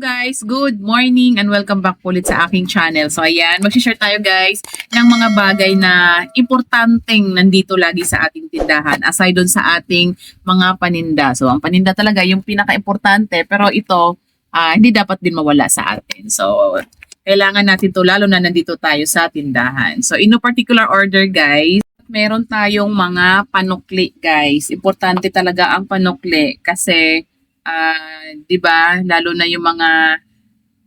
guys, good morning and welcome back ulit sa aking channel. So ayan, mag-share tayo guys ng mga bagay na importanteng nandito lagi sa ating tindahan aside dun sa ating mga paninda. So ang paninda talaga yung pinaka-importante pero ito ah, hindi dapat din mawala sa atin. So kailangan natin to lalo na nandito tayo sa tindahan. So in no particular order guys, meron tayong mga panukli guys. Importante talaga ang panukli kasi ah, 'di ba, lalo na yung mga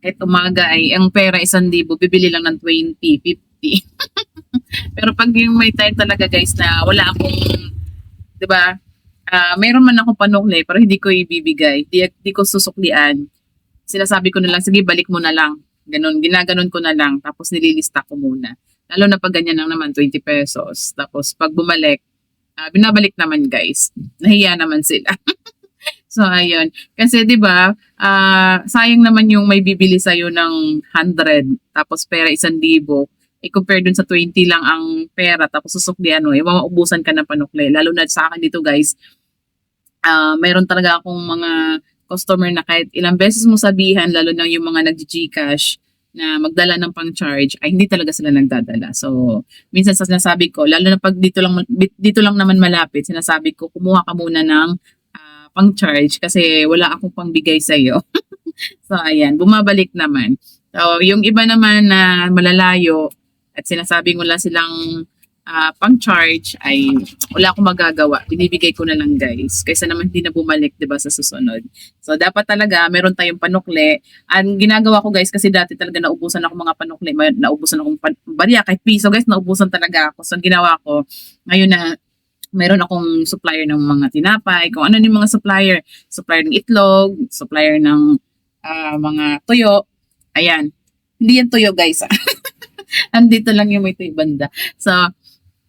kahit umaga ay ang pera isang libo, bibili lang ng 20, 50. Pero pag yung may time talaga guys na wala akong 'di ba? Ah, meron man akong panukli pero hindi ko ibibigay. Di, di ko susuklian. Sinasabi ko na lang, sige balik mo na lang. Ganon, ginaganon ko na lang. Tapos nililista ko muna. Lalo na pag ganyan lang naman, 20 pesos. Tapos pag bumalik, ah, binabalik naman guys. Nahiya naman sila. So ayun. Kasi 'di ba, ah, sayang naman yung may bibili sa ng 100 tapos pera 1,000. I-compare dun sa 20 lang ang pera tapos susuklian mo, eh, mauubusan ka ng panukli. Lalo na sa akin dito guys, ah mayroon talaga akong mga customer na kahit ilang beses mo sabihan, lalo na yung mga nag-Gcash na magdala ng pang-charge, ay hindi talaga sila nagdadala. So, minsan sa sinasabi ko, lalo na pag dito lang, dito lang naman malapit, sinasabi ko, kumuha ka muna ng pang-charge kasi wala akong pangbigay sa iyo. so ayan, bumabalik naman. So yung iba naman na malalayo at sinasabing wala silang ah, pang-charge ay wala akong magagawa. Binibigay ko na lang guys. Kaysa naman hindi na bumalik 'di ba sa susunod. So dapat talaga meron tayong panukli. Ang ginagawa ko guys kasi dati talaga naubusan ako mga panukli, may naubusan akong pan- barya kahit piso guys, naubusan talaga ako. So ginawa ko ngayon na meron akong supplier ng mga tinapay, kung ano yung mga supplier, supplier ng itlog, supplier ng ah, mga tuyo. Ayan. Hindi yan tuyo guys. ah. Andito lang yung may tuyo banda. So,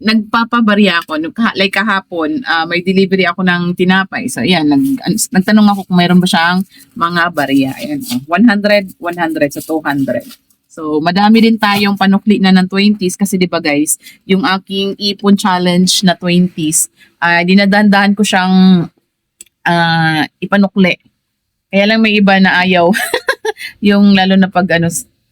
nagpapabarya ako. Like kahapon, ah, may delivery ako ng tinapay. So, ayan, nag, an- nagtanong ako kung mayroon ba siyang mga barya. Ayan, oh, 100, 100, so 200. So, madami din tayong panukli na ng 20s kasi 'di ba guys, yung aking ipon challenge na 20s, ah dinadahan ko siyang ah, ipanukli. Kaya lang may iba na ayaw. yung lalo na pag ano,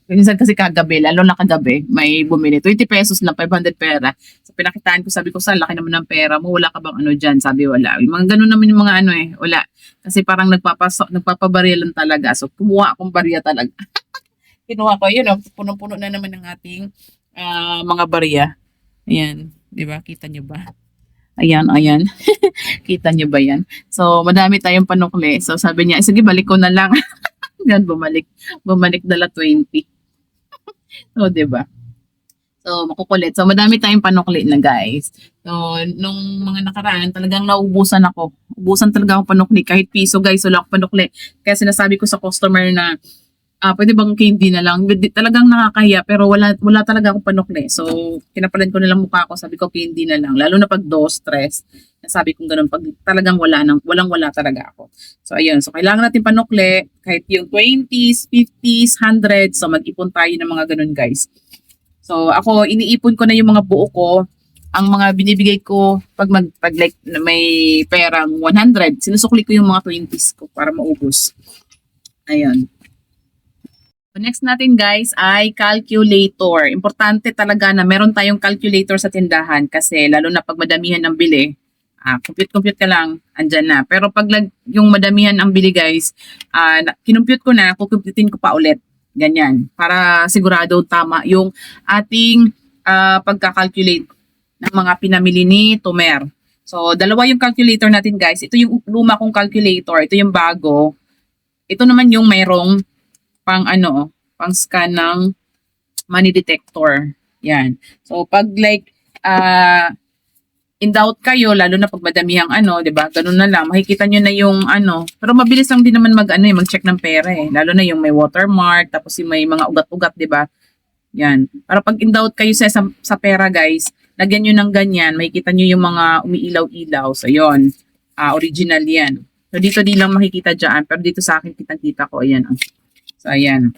minsan kasi kagabi, lalo na kagabi, may bumili. 20 pesos lang, 500 pera. So, pinakitaan ko, sabi ko, sa laki naman ng pera mo, wala ka bang ano dyan? Sabi, wala. Yung mga ganun naman yung mga ano eh, wala. Kasi parang nagpapaso, nagpapabarya lang talaga. So, kumuha akong barya talaga. Kinuha ko, yun, oh, punong-puno na naman ng ating ah, mga barya. Ayan, di ba? Kita nyo ba? Ayan, ayan. Kita nyo ba yan? So, madami tayong panukli. So, sabi niya, sige, balik ko na lang. Yan, bumalik. Bumalik dala 20. so, di ba? So, makukulit. So, madami tayong panukli na, guys. So, nung mga nakaraan, talagang naubusan ako. Ubusan talaga ako panukli. Kahit piso, guys, wala ako panukli. Kaya sinasabi ko sa customer na, ah, pwede bang candy na lang? Talagang nakakahiya, pero wala, wala talaga akong panukli. So, kinapalan ko na lang mukha ko. Sabi ko, candy na lang. Lalo na pag do stress. Sabi kong ganun, pag talagang wala nang, walang wala talaga ako. So, ayun. So, kailangan natin panukli. Kahit yung 20s, 50s, 100s. So, mag-ipon tayo ng mga ganun, guys. So, ako, iniipon ko na yung mga buo ko. Ang mga binibigay ko, pag, mag, pag like, may perang 100, sinusukli ko yung mga 20s ko para maubos. Ayun. Next natin guys ay calculator. Importante talaga na meron tayong calculator sa tindahan kasi lalo na pag madamihan ng bili, ah, compute-compute ka lang, andyan na. Pero pag yung madamihan ang bili guys, na- kinumpute ko na, kukumputin ko pa ulit. Ganyan. Para sigurado tama yung ating ah, pagka-calculate ng mga pinamili ni Tomer. So, dalawa yung calculator natin guys. Ito yung luma kong calculator. Ito yung bago. Ito naman yung merong pang ano, pang scan ng money detector. Yan. So, pag like, ah in doubt kayo, lalo na pag madamihang ano, 'di ba? Ganun na lang, makikita nyo na yung ano. Pero mabilis lang din naman mag ano, eh, mag-check ng pera eh. Lalo na yung may watermark, tapos yung may mga ugat-ugat, 'di ba? Yan. Para pag in doubt kayo sa, sa, sa pera, guys, lagyan nyo ng ganyan, makikita nyo yung mga umiilaw-ilaw. So, yon Ah, original yan. So, dito di lang makikita dyan, pero dito sa akin kitang-kita ko, ayan. oh. So, ayan.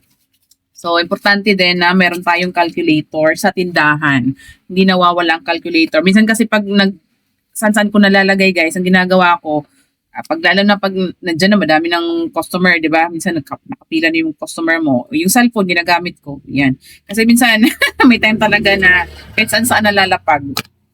So, importante din na meron tayong calculator sa tindahan. Hindi nawawala ang calculator. Minsan kasi pag nag san-san ko nalalagay guys, ang ginagawa ko, Ah, pag lalo na pag nandiyan na madami ng customer, 'di ba? Minsan nakapila na yung customer mo. Yung cellphone ginagamit ko. Yan. Kasi minsan may time talaga na kahit saan saan nalalapag.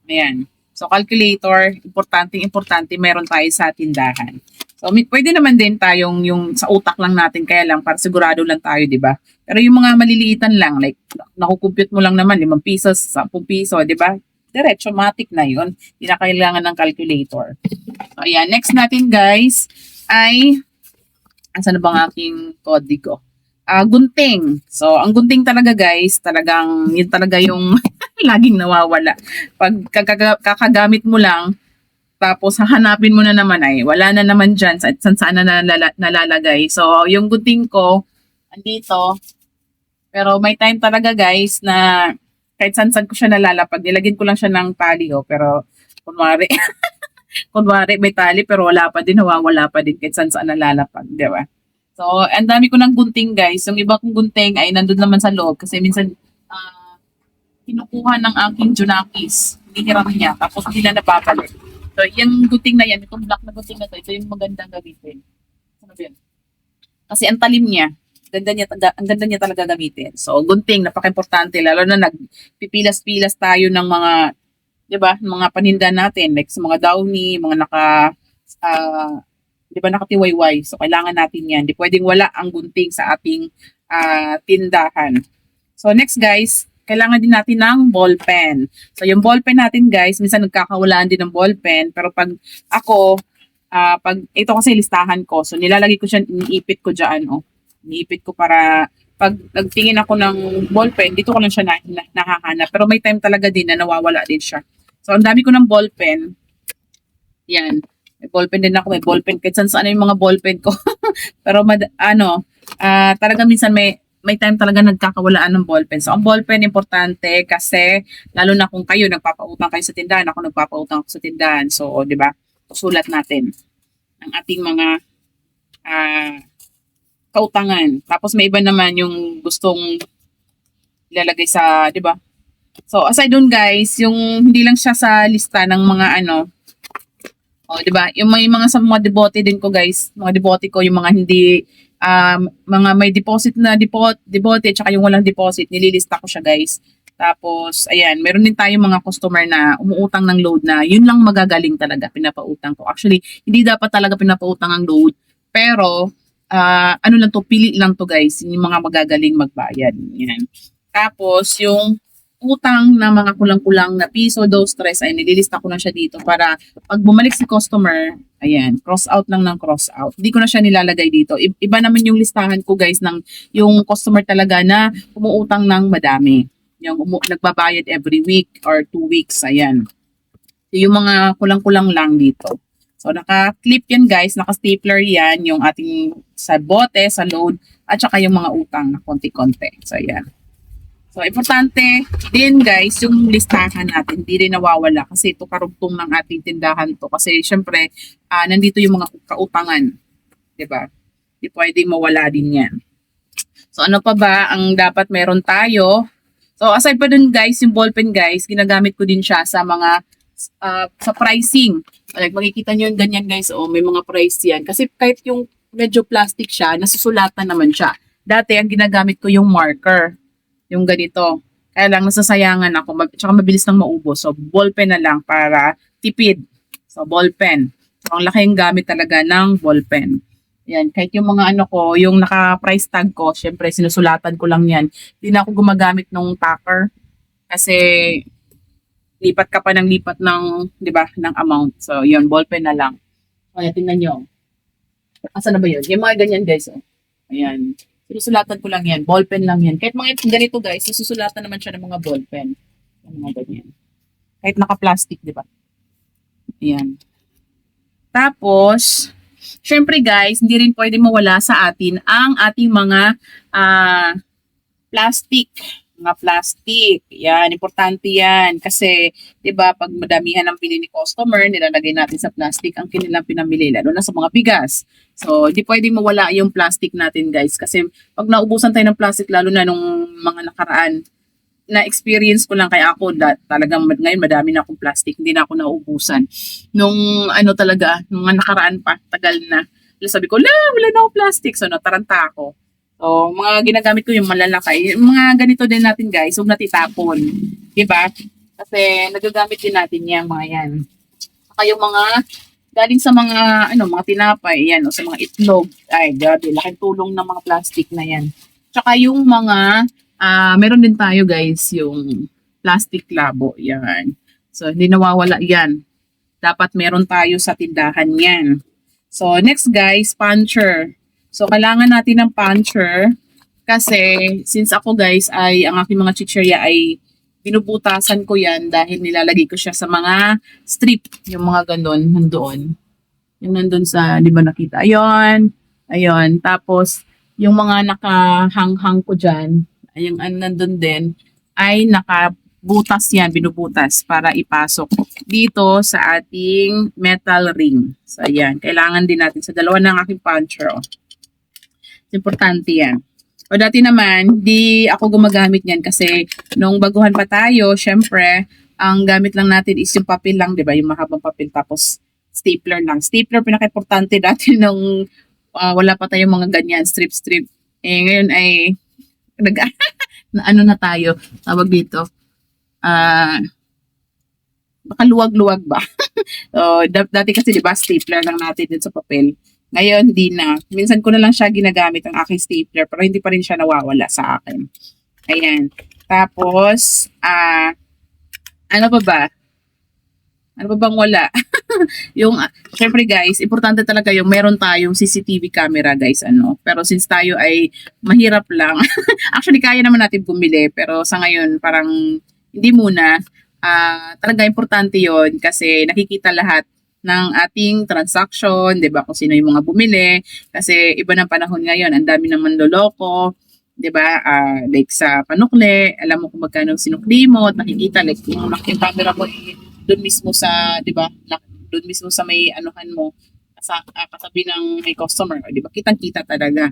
Ayan. So calculator, importante importante meron tayo sa tindahan. So may, pwede naman din tayong yung sa utak lang natin kaya lang para sigurado lang tayo, 'di ba? Pero yung mga maliliitan lang like nakukumpute mo lang naman 5 pesos, 10 piso, 'di ba? Diretso matic na 'yon. Hindi na kailangan ng calculator. So, ayan. Next natin, guys, ay, asan na bang aking kodigo? Ah, gunting. So, ang gunting talaga, guys, talagang, yun talaga yung laging nawawala. Pag kakaga- kakagamit mo lang, tapos hahanapin mo na naman ay, wala na naman dyan, sa, saan saan na nalala- nalalagay. So, yung gunting ko, andito, pero may time talaga, guys, na kahit saan saan ko siya nalalapag, nilagyan ko lang siya ng tali, oh, pero, kunwari, kunwari may tali pero wala pa din, nawawala pa din kahit saan saan nalalapag, di ba? So, ang dami ko ng gunting guys. Yung iba kong gunting ay nandun naman sa loob kasi minsan ah, kinukuha ng aking Junakis. Hinihiram niya tapos hindi na napapalik. So, yung gunting na yan, itong black na gunting na to, ito yung magandang gamitin. Ano ba yun? Kasi ang talim niya, ganda niya, ang ganda niya talaga gamitin. So, gunting, napaka-importante, lalo na nagpipilas-pilas tayo ng mga 'di ba? Mga paninda natin like sa mga downy, mga naka ah 'di ba nakatiwayway. So kailangan natin 'yan. Di pwedeng wala ang gunting sa ating ah, tindahan. So next guys, kailangan din natin ng ball pen. So yung ball pen natin guys, minsan nagkakawalaan din ng ball pen, pero pag ako ah, pag ito kasi listahan ko. So nilalagay ko siya, iniipit ko diyan oh. Iniipit ko para pag nagtingin ako ng ball pen, dito ko lang siya na, na, nahahanap. Pero may time talaga din na nawawala din siya. So, ang dami ko ng ball pen. Yan. May ball pen din ako. May ball pen. Kahit saan saan yung mga ball pen ko. Pero, mad- ano, ah talaga minsan may may time talaga nagkakawalaan ng ball pen. So, ang ball pen importante kasi lalo na kung kayo nagpapautang kayo sa tindahan, ako nagpapautang ako sa tindahan. So, di ba? Sulat natin ang ating mga ah kautangan. Tapos may iba naman yung gustong ilalagay sa, di ba? So, aside dun guys, yung hindi lang siya sa lista ng mga ano, oh, di ba? Yung may mga sa mga debote din ko guys, mga debote ko, yung mga hindi, um, mga may deposit na depot, debote, tsaka yung walang deposit, nililista ko siya guys. Tapos, ayan, meron din tayong mga customer na umuutang ng load na yun lang magagaling talaga, pinapautang ko. Actually, hindi dapat talaga pinapautang ang load. Pero, ah, ano lang to, pili lang to guys, yung mga magagaling magbayad. Yan. Tapos, yung utang na mga kulang-kulang na piso, dos, tres, ay nililista ko na siya dito para pag bumalik si customer, ayan, cross out lang ng cross out. Hindi ko na siya nilalagay dito. Iba naman yung listahan ko guys ng yung customer talaga na umuutang ng madami. Yung umu- nagbabayad every week or two weeks, ayan. Yung mga kulang-kulang lang dito. So, naka-clip yan guys, naka-stapler yan, yung ating sa bote, sa load, at saka yung mga utang na konti-konti. So, ayan. So, importante din guys, yung listahan natin, hindi rin nawawala kasi ito karugtong ng ating tindahan to. Kasi syempre, ah, nandito yung mga kautangan. 'di ba? Hindi pwedeng mawala din yan. So, ano pa ba ang dapat meron tayo? So, aside pa dun guys, yung ballpen guys, ginagamit ko din siya sa mga ah, sa pricing. Like, makikita nyo yung ganyan guys, oh, may mga price yan. Kasi kahit yung medyo plastic siya, nasusulatan naman siya. Dati, ang ginagamit ko yung marker. Yung ganito. Kaya lang, nasasayangan ako. Mag- Tsaka mabilis nang maubos. So, ballpen na lang para tipid. So, ballpen. So, ang laking gamit talaga ng ballpen. Yan, kahit yung mga ano ko, yung naka-price tag ko, syempre sinusulatan ko lang yan. Hindi na ako gumagamit ng tacker kasi lipat ka pa ng lipat ng, 'di ba, ng amount. So, yun, ballpen na lang. Ayan, tingnan nyo. Asa na ba yun? Yung mga ganyan, guys. Oh. Ayan. Sinusulatan ko lang yan. Ballpen lang yan. Kahit mga ganito, guys, susulatan naman siya ng mga ballpen. Yung mga ganyan. Kahit naka-plastic, di ba? Ayan. Tapos, syempre guys, hindi rin pwede mawala sa atin ang ating mga ah, plastic mga plastic. Yan, importante yan. Kasi, di ba, pag madamihan ang pili ni customer, nilalagay natin sa plastic ang kanilang pinamili, lalo na sa mga bigas. So, di pwedeng mawala yung plastic natin, guys. Kasi, pag naubusan tayo ng plastic, lalo na nung mga nakaraan, na-experience ko lang kaya ako da, talagang ngayon madami na akong plastic, hindi na ako naubusan. Nung ano talaga, nung nakaraan pa, tagal na. Sabi ko, la, wala na akong plastic. So, nataranta ako. So, mga ginagamit ko yung malalaki. Mga ganito din natin guys, huwag natin itapon. Diba? Kasi nagagamit din natin yan, mga yan. Saka yung mga galing sa mga ano mga tinapay yan o sa mga itlog ay grabe laking tulong ng mga plastic na yan tsaka yung mga ah meron din tayo guys yung plastic labo yan so hindi nawawala yan dapat meron tayo sa tindahan yan so next guys puncher so kailangan natin ng puncher kasi since ako guys ay ang aking mga chichirya ay binubutasan ko yan dahil nilalagay ko siya sa mga strip, yung mga ganun, nandoon. Yung nandun sa, di ba nakita? Ayun, ayun. Tapos, yung mga nakahanghang ko dyan, yung ano nandun din, ay nakabutas yan, binubutas para ipasok dito sa ating metal ring. So, ayan. Kailangan din natin sa dalawa ng aking puncher. Oh. Importante yan. O dati naman, di ako gumagamit niyan kasi nung baguhan pa tayo, syempre, ang gamit lang natin is yung papel lang, di ba? Yung mahabang papel tapos stapler lang. Stapler pinaka-importante dati nung ah, wala pa tayong mga ganyan, strip-strip. Eh, ngayon ay nag na ano na tayo, tawag dito. Ah, baka luwag-luwag ba? so, da- dati kasi di ba stapler lang natin din sa papel. Ngayon, hindi na. Minsan ko na lang siya ginagamit ang aking stapler pero hindi pa rin siya nawawala sa akin. Ayan. Tapos, ah, ano pa ba? Ano pa bang wala? yung, ah, syempre guys, importante talaga yung meron tayong CCTV camera guys, ano. Pero since tayo ay mahirap lang, actually kaya naman natin bumili, pero sa ngayon parang hindi muna. Ah, talaga importante yon kasi nakikita lahat ng ating transaction, 'di ba? Kung sino yung mga bumili kasi iba ng panahon ngayon, ang dami naman loloko, 'di ba? Ah, like sa panukle, alam mo kung magkano sinukli mo at nakikita like yung yung camera mo eh, doon mismo sa, 'di ba? Doon mismo sa may anuhan mo sa ah, katabi ng may customer, 'di ba? Kitang-kita talaga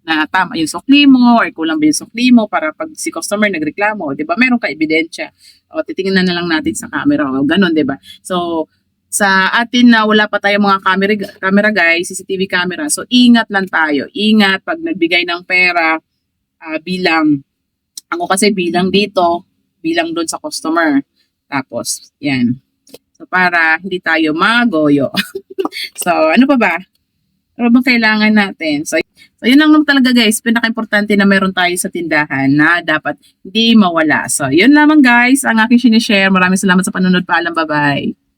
na tama yung sukli mo or kulang ba yung sukli mo para pag si customer nagreklamo, 'di ba? Meron ka ebidensya. O titingnan na lang natin sa camera o ganun, 'di ba? So sa atin na wala pa tayong mga camera, camera guys, CCTV camera. So, ingat lang tayo. Ingat pag nagbigay ng pera ah, bilang, ako kasi bilang dito, bilang doon sa customer. Tapos, yan. So, para hindi tayo magoyo. so, ano pa ba? Ano bang kailangan natin? So, so yun lang naman talaga guys. Pinaka-importante na meron tayo sa tindahan na dapat hindi mawala. So, yun lamang guys ang aking sinishare. Maraming salamat sa panonood. Paalam. Bye-bye.